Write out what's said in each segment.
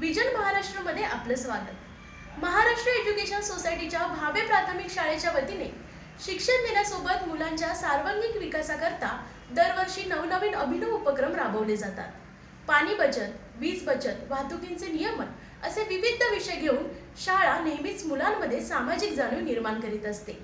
Vision महाराष्ट्रमध्ये आपलं स्वागत. महाराष्ट्र एज्युकेशन सोसायटीच्या भावे प्राथमिक शाळेच्या वतीने शिक्षण देण्यासोबत मुलांच्या सार्वांगिक विकासाकरता दरवर्षी नवनवीन अभिनव उपक्रम राबवले जातात. पाणी बचत वीज बचत वाहतुकींचे नियमन असे विविध विषय घेऊन शाळा नेहमीच मुलांमध्ये सामाजिक जाणीव निर्माण करीत असते.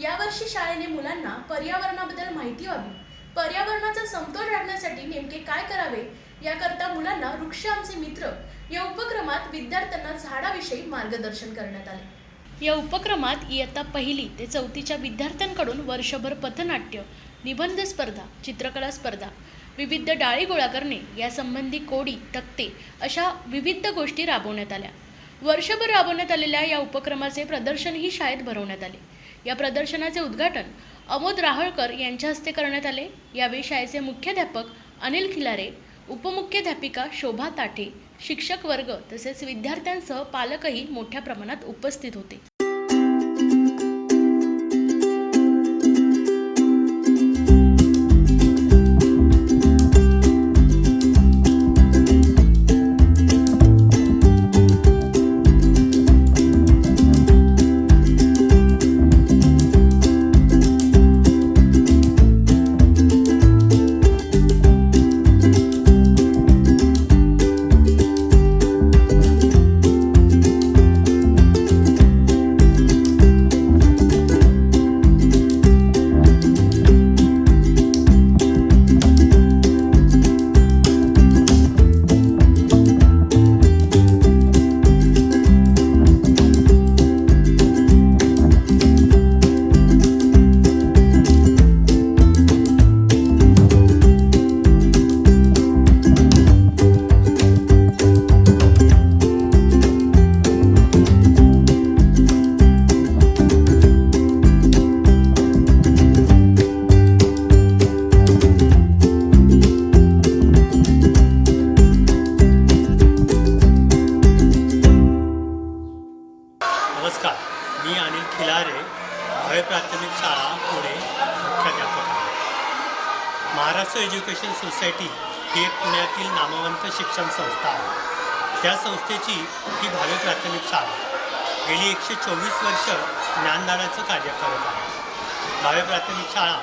यावर्षी शाळेने मुलांना पर्यावरणाबद्दल माहिती व्हावी. पर्यावरणाचा समतोल राखण्यासाठी नेमके काय करावे याकरता मुलांना वृक्ष आमचे मित्र या उपक्रमात विद्यार्थ्यांना झाडाविषयी मार्गदर्शन करण्यात आले. या उपक्रमात इयत्ता पहिली ते चौथीच्या विद्यार्थ्यांकडून वर्षभर पथनाट्य निबंध स्पर्धा चित्रकला स्पर्धा विविध डाळी गोळा करणे यासंबंधी कोडी तक्ते अशा विविध गोष्टी राबवण्यात आल्या. वर्षभर राबवण्यात आलेल्या या उपक्रमाचे प्रदर्शनही शाळेत भरवण्यात आले. या प्रदर्शनाचे उद्घाटन अमोद राहळकर यांच्या हस्ते करण्यात आले. यावेळी शाळेचे मुख्याध्यापक अनिल खिलारे उपमुख्याध्यापिका शोभा ताठे शिक्षक वर्ग तसेच विद्यार्थ्यांसह पालकही मोठ्या प्रमाणात उपस्थित होते. भावे प्राथमिक शाळा पुणे मुख्याध्यापक आहे महाराष्ट्र एज्युकेशन सोसायटी ही एक पुण्यातील नामवंत शिक्षण संस्था आहे. त्या संस्थेची ही भावे प्राथमिक शाळा गेली एकशे चोवीस वर्ष ज्ञानदानाचं कार्य करत आहे. भावे प्राथमिक शाळा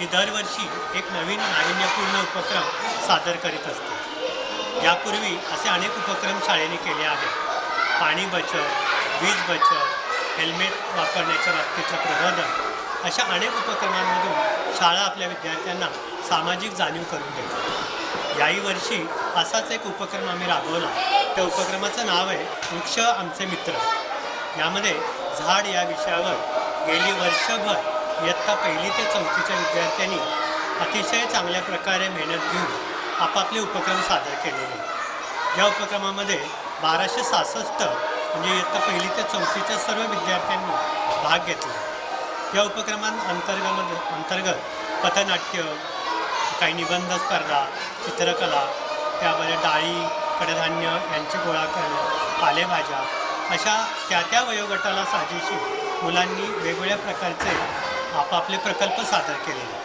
ही दरवर्षी एक नवीन नाविन्यपूर्ण उपक्रम सादर करीत असते. यापूर्वी असे अनेक उपक्रम शाळेने केले आहेत. पाणी बचत वीज बचत हेल्मेट वापरण्याच्या बाबतीचं प्रबोधन. अशा अनेक उपक्रमांमधून शाळा आपल्या विद्यार्थ्यांना सामाजिक जाणीव करून देतात. याही वर्षी असाच एक उपक्रम आम्ही राबवला. त्या उपक्रमाचं नाव आहे वृक्ष आमचे मित्र. यामध्ये झाड या विषयावर गेली वर्षभर इयत्ता पहिली ते चौथीच्या विद्यार्थ्यांनी अतिशय चांगल्या प्रकारे मेहनत घेऊन आपापले उपक्रम सादर केलेले. या उपक्रमामध्ये बाराशे सहासष्ट म्हणजे इयत्ता पहिली ते चौथीच्या सर्व विद्यार्थ्यांनी भाग घेतला. या उपक्रमांतर्गत अंतर्गत पथनाट्य काही निबंध स्पर्धा चित्रकला त्यामध्ये डाळी कडधान्य यांची गोळा करणं पालेभाज्या अशा त्या त्या वयोगटाला साजेशी मुलांनी वेगवेगळ्या प्रकारचे आपापले प्रकल्प सादर केलेले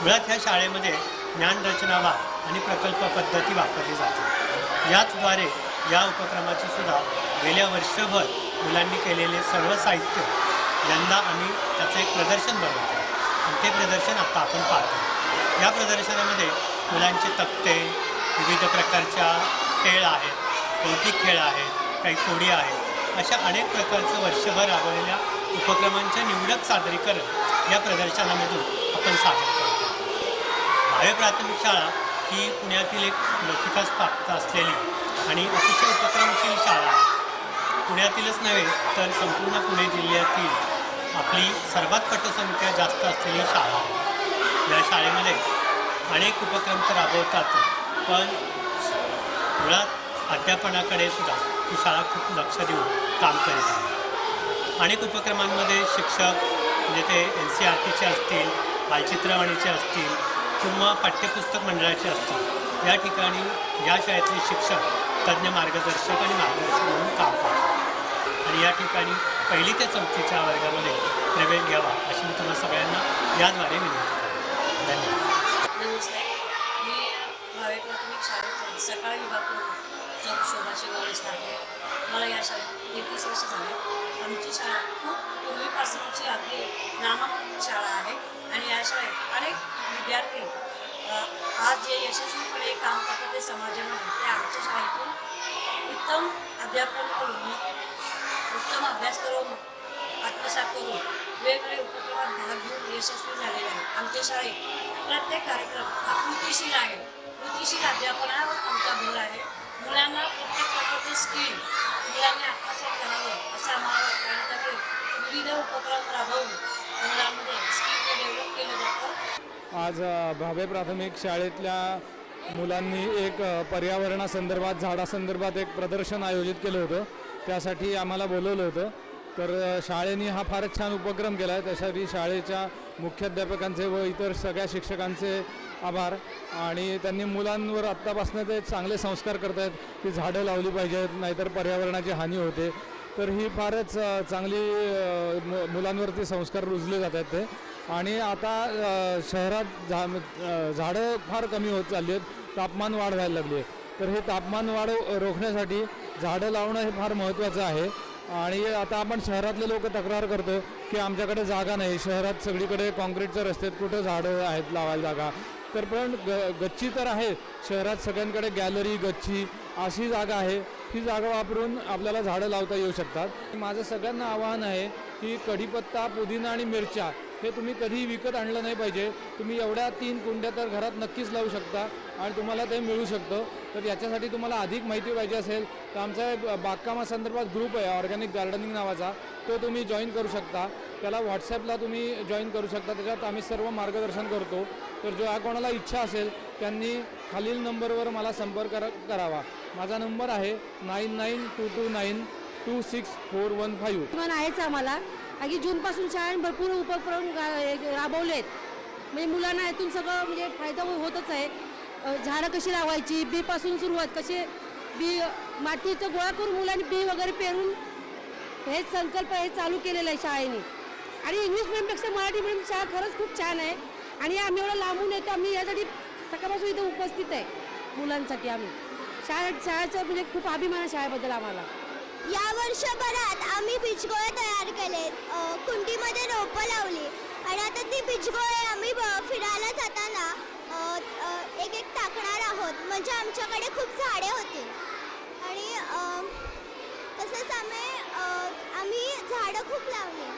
मुळात ह्या शाळेमध्ये ज्ञानरचनावाद आणि प्रकल्प पद्धती वापरली जाते. याचद्वारे या उपक्रमाची सुद्धा गेल्या वर्षभर मुलांनी केलेले सर्व साहित्य यंदा आम्ही त्याचं एक प्रदर्शन बनवतो आणि ते प्रदर्शन आता आपण पाहतो या प्रदर्शनामध्ये मुलांचे तक्ते विविध प्रकारच्या खेळ आहेत बौद्धिक खेळ आहेत काही कोडी आहेत. अशा अनेक प्रकारचं वर्षभर राबवलेल्या उपक्रमांचे निवडक सादरीकरण या प्रदर्शनामधून आपण सादर करतो भावे प्राथमिक शाळा ही पुण्यातील एक लोकिकास प्राप्त असलेली आणि अतिशय उपक्रमशील शाळा आहे. पुण्यातीलच नव्हे तर संपूर्ण पुणे जिल्ह्यातील आपली सर्वात पटसंख्या जास्त असलेली शाळा आहे. या शाळेमध्ये अनेक उपक्रम तर राबवतात पण मुळात अध्यापनाकडे सुद्धा ही शाळा खूप लक्ष देऊन काम करीत आहे. अनेक उपक्रमांमध्ये शिक्षक म्हणजे ते एन सी आर टीचे असतील बालचित्रवाणीचे असतील किंवा पाठ्यपुस्तक मंडळाचे असतील या ठिकाणी या शाळेतले शिक्षक तज्ज्ञ मार्गदर्शक आणि मार्गदर्शक म्हणून काम करतात. आणि या ठिकाणी पहिली ते चौथीच्या वर्गामध्ये प्रवेश घ्यावा अशी मी तुम्हाला सगळ्यांना याद्वारे विनंती करतो. धन्यवाद. नमस्ते. मी भावे प्राथमिक शाळेतून सकाळी विभाग चौक शोभाशी आहे. मला या शाळेत एकवीस वर्ष झाले. आमची शाळा खूप पूर्वीपासूनची आपली नामक शाळा आहे. आणि या शाळेत अनेक विद्यार्थी आज जे यशस्वीपणे काम करतात ते समाजामध्ये आमच्या शाळेतून उत्तम अध्यापन करून उत्तम अभ्यास करून आत्मसात करून वेगवेगळे उपक्रमात भाग घेऊन यशस्वी झालेले आहेत आमच्या शाळेत प्रत्येक कार्यक्रम हा कृतीशील आहे. कृतीशील अध्यापनावर आमचा भर आहे. मुलांना प्रत्येक प्रकारचे स्किल मुलांनी आत्मसात करावं असं आम्हाला वाटतं. आणि त्यामुळे विविध उपक्रम राबवून मुलांमध्ये स्किल डेव्हलप केलं जातं. आज भावे प्राथमिक शाळेतल्या मुलांनी एक पर्यावरणासंदर्भात झाडासंदर्भात एक प्रदर्शन आयोजित केलं होतं. त्यासाठी आम्हाला बोलवलं होतं. तर शाळेनी शाळेने हा फारच छान उपक्रम केला आहे त्यासाठी शाळेच्या मुख्याध्यापकांचे व इतर सगळ्या शिक्षकांचे आभार. आणि त्यांनी मुलांवर आत्तापासून ते चांगले संस्कार करत आहेत की झाडं लावली पाहिजेत नाहीतर पर्यावरणाची हानी होते. तर ही फारच चांगली मुलांवरती संस्कार रुजले जात आहेत ते. आणि आता शहरात झा झाडं फार कमी होत चालली आहेत. तापमान वाढ व्हायला लागली आहे. तर हे तापमान वाढ रोखण्यासाठी झाडं लावणं हे फार महत्त्वाचं आहे. आणि आता आपण शहरातले लोक तक्रार करतो की आमच्याकडे जागा नाही. शहरात सगळीकडे कॉन्क्रीटचे रस्ते आहेत, कुठं झाडं आहेत लावायला जागा? तर पण ग गच्ची तर आहे. शहरात सगळ्यांकडे गॅलरी गच्ची अशी जागा आहे. ही जागा वापरून आपल्याला झाडं लावता येऊ शकतात. माझं सगळ्यांना आवाहन आहे की कढीपत्ता पुदिना आणि मिरच्या हे तुम्ही कधीही विकत आणलं नाही पाहिजे. तुम्ही एवढ्या तीन कुंड्या तर घरात नक्कीच लावू शकता आणि तुम्हाला ते मिळू शकतं. तर याच्यासाठी तुम्हाला अधिक माहिती पाहिजे असेल तर आमचा एक बागकामासंदर्भात ग्रुप आहे ऑर्गॅनिक गार्डनिंग नावाचा. तो तुम्ही जॉईन करू शकता. त्याला व्हॉट्सॲपला तुम्ही जॉईन करू शकता. त्याच्यात आम्ही सर्व मार्गदर्शन करतो. तर जो या कोणाला इच्छा असेल त्यांनी खालील नंबरवर मला संपर्क करावा. माझा नंबर आहे nine nine two two nine two six four one five मन आहेच आम्हाला. आणि जूनपासून शाळेने भरपूर उपक्रम राबवले आहेत म्हणजे मुलांना यातून सगळं म्हणजे फायदा हो- होतच आहे. झाडं कशी लावायची बीपासून सुरुवात कसे बी मातीचं गोळा करून मुलांनी बी वगैरे पेरून हे संकल्प हे चालू केलेलं आहे शाळेने. आणि इंग्लिश मिडियमपेक्षा मराठी मिडियम शाळा खरंच खूप छान आहे. आणि आम्ही एवढं लांबून येतो आम्ही यासाठी सकाळपासून इथे उपस्थित आहे मुलांसाठी आम्ही. शाळा शाळेचं म्हणजे खूप अभिमान आहे शाळेबद्दल आम्हाला. या वर्षभरात आम्ही बीजगोळे तयार केलेत. कुंडीमध्ये रोपं लावली. आणि आता ती बीजगोळे आम्ही ब- फिरायला जाताना एक एक टाकणार आहोत. म्हणजे आमच्याकडे खूप झाडे होती. आणि तसंच आम्ही आम्ही झाडं खूप लावली.